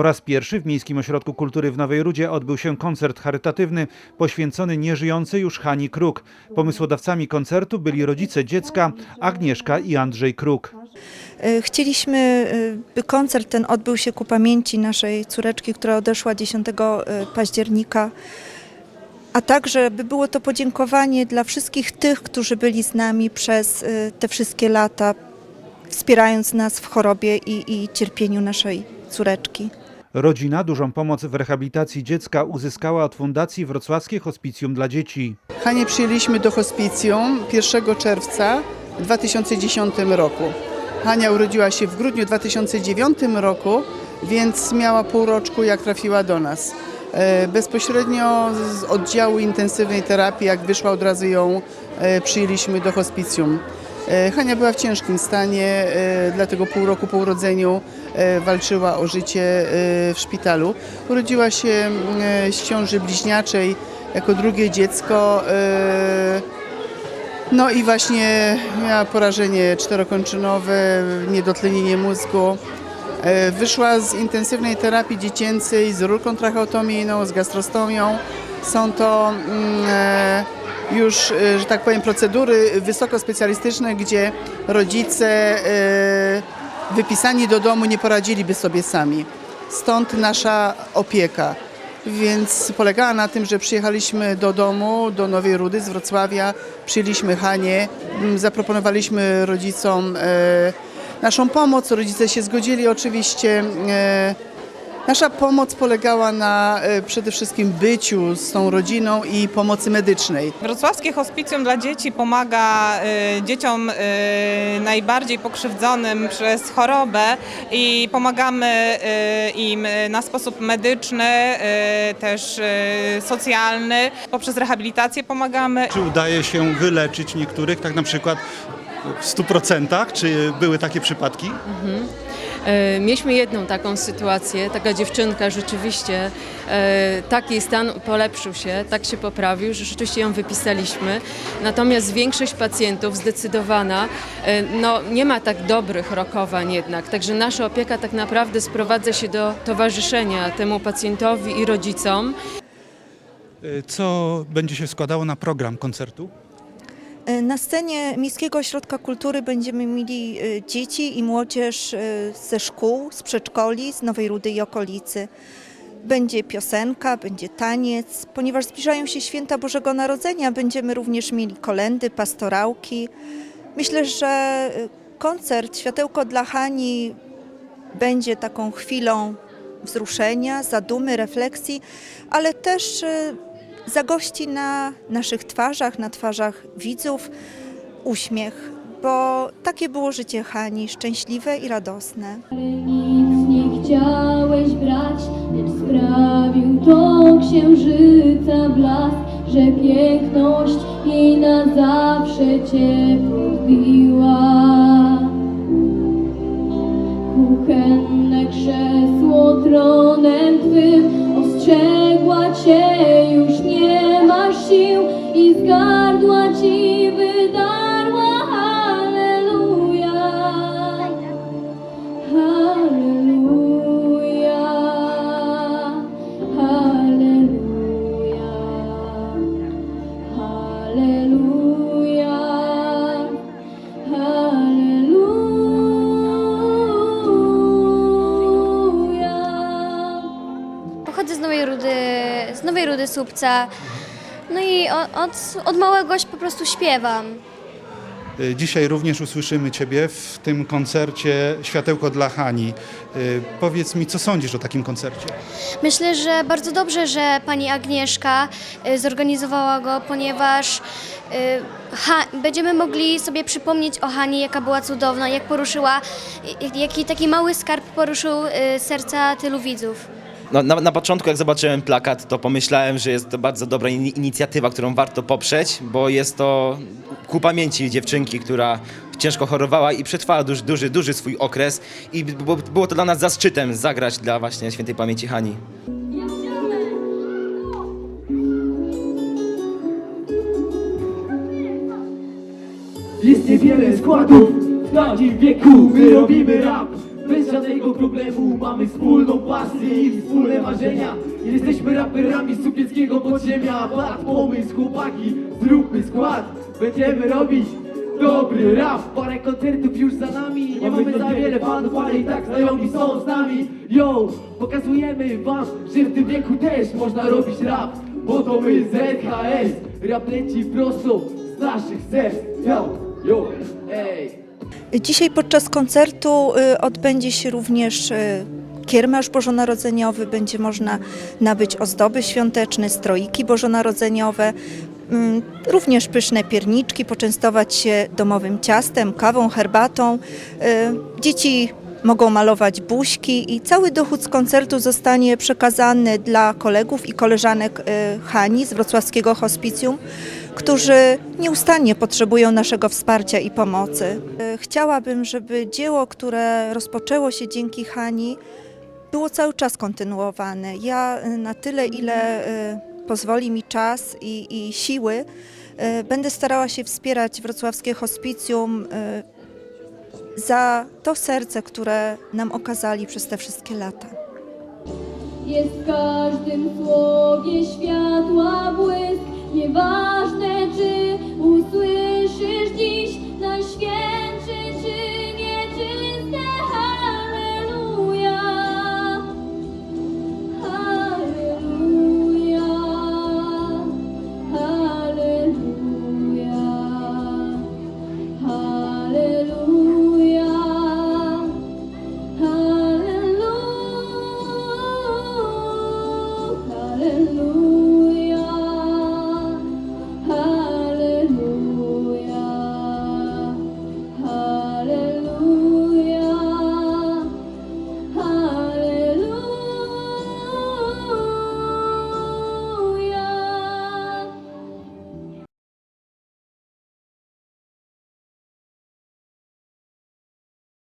Po raz pierwszy w Miejskim Ośrodku Kultury w Nowej Rudzie odbył się koncert charytatywny poświęcony nieżyjącej już Hani Kruk. Pomysłodawcami koncertu byli rodzice dziecka Agnieszka i Andrzej Kruk. E, Chcieliśmy, e, by koncert ten odbył się ku pamięci naszej córeczki, która odeszła 10 e, października, a także by było to podziękowanie dla wszystkich tych, którzy byli z nami przez te wszystkie lata, wspierając nas w chorobie i, i cierpieniu naszej córeczki. Rodzina dużą pomoc w rehabilitacji dziecka uzyskała od Fundacji Wrocławskie Hospicjum dla Dzieci. Hanie przyjęliśmy do hospicjum 1 czerwca 2010 roku. Hania urodziła się w grudniu 2009 roku, więc miała pół roczku jak trafiła do nas. E, Bezpośrednio z oddziału intensywnej terapii, jak wyszła od razu ją e, przyjęliśmy do hospicjum. E, Hania była w ciężkim stanie, e, dlatego pół roku po urodzeniu e, walczyła o życie w szpitalu. Urodziła się z ciąży bliźniaczej jako drugie dziecko. No i właśnie miała porażenie czterokończynowe, niedotlenienie mózgu. Wyszła z intensywnej terapii dziecięcej z rurką tracheotomijną, z gastrostomią. Są to mm, e, już, e, że tak powiem, procedury wysokospecjalistyczne, gdzie rodzice e, wypisani do domu nie poradziliby sobie sami. Stąd nasza opieka. Więc polegała na tym, że przyjechaliśmy do domu, do Nowej Rudy z Wrocławia, przyjęliśmy Hanię, m, zaproponowaliśmy rodzicom naszą pomoc. Rodzice się zgodzili oczywiście. E, nasza pomoc polegała na e, przede wszystkim byciu z tą rodziną i pomocy medycznej. Wrocławskie Hospicjum dla Dzieci pomaga y, dzieciom y, najbardziej pokrzywdzonym przez chorobę i pomagamy y, im na sposób medyczny, y, też y, socjalny. Poprzez rehabilitację pomagamy. Czy udaje się wyleczyć niektórych, tak na przykład w 100%? Czy były takie przypadki? E, Mieliśmy jedną taką sytuację, taka dziewczynka rzeczywiście, e, tak jej stan polepszył się, tak się poprawił, że rzeczywiście ją wypisaliśmy. Natomiast większość pacjentów, zdecydowana, e, no, nie ma tak dobrych rokowań jednak. Także nasza opieka tak naprawdę sprowadza się do towarzyszenia temu pacjentowi i rodzicom. Co będzie się składało na program koncertu? E, Na scenie Miejskiego Ośrodka Kultury będziemy mieli e, dzieci i młodzież e, ze szkół, z przedszkoli, z Nowej Rudy i okolicy. Będzie piosenka, będzie taniec. Ponieważ zbliżają się święta Bożego Narodzenia, będziemy również mieli kolendy, pastorałki. Myślę, że koncert Światełko dla Hani będzie taką chwilą wzruszenia, zadumy, refleksji, ale też zagości na naszych twarzach, na twarzach widzów uśmiech, bo takie było życie Hani, szczęśliwe i radosne. Nic nie chciałeś brać, lecz sprawił to księżyca blask, że piękność jej na zawsze cię podbiła. Kuchenne krzesło tronem twym ostrzegła i z gardła ci wydarła Halleluja. Halleluja, Halleluja, Halleluja, Halleluja. Pochodzę z Nowej Rudy, z Nowej Rudy Słupca. No i od, od małego po prostu śpiewam. Y, Dzisiaj również usłyszymy Ciebie w tym koncercie Światełko dla Hani. Y, Powiedz mi, co sądzisz o takim koncercie? Myślę, że bardzo dobrze, że pani Agnieszka y, zorganizowała go, ponieważ będziemy mogli sobie przypomnieć o Hani, jaka była cudowna, jak poruszyła, jaki taki mały skarb poruszył serca tylu widzów. No, na, na początku, jak zobaczyłem plakat, to pomyślałem, że jest to bardzo dobra in- inicjatywa, którą warto poprzeć, bo jest to ku pamięci dziewczynki, która ciężko chorowała i przetrwała duży, duży, duży swój okres. I było to dla nas zaszczytem zagrać dla właśnie świętej pamięci Hani. Jest niewiele składów w takim wieku. My robimy rap bez żadnego problemu Mamy wspólną pasję i wspólne marzenia. Jesteśmy raperami z supieckiego podziemia. Bad pomysł chłopaki, zróbmy skład. Będziemy robić dobry rap. Parę koncertów już za nami. Nie mamy za wiele fanów, ale i tak znajomi są z nami. Yo, pokazujemy wam, że w tym wieku też można robić rap. Bo to my ZHS Rap leci prosto z naszych serc. Yo, yo, ej Dzisiaj podczas koncertu y, odbędzie się również y, kiermasz bożonarodzeniowy, będzie można nabyć ozdoby świąteczne, stroiki bożonarodzeniowe, mm, również pyszne pierniczki, poczęstować się domowym ciastem, kawą, herbatą. Y, Dzieci mogą malować buźki i cały dochód z koncertu zostanie przekazany dla kolegów i koleżanek y, Hani z wrocławskiego hospicjum, którzy nieustannie potrzebują naszego wsparcia i pomocy. Y, Chciałabym, żeby dzieło, które rozpoczęło się dzięki Hani, było cały czas kontynuowane. Ja y, na tyle, ile pozwoli mi czas i, i siły, będę starała się wspierać wrocławskie hospicjum za to serce, które nam okazali przez te wszystkie lata. Jest w każdym słowie światła błysk, nieważne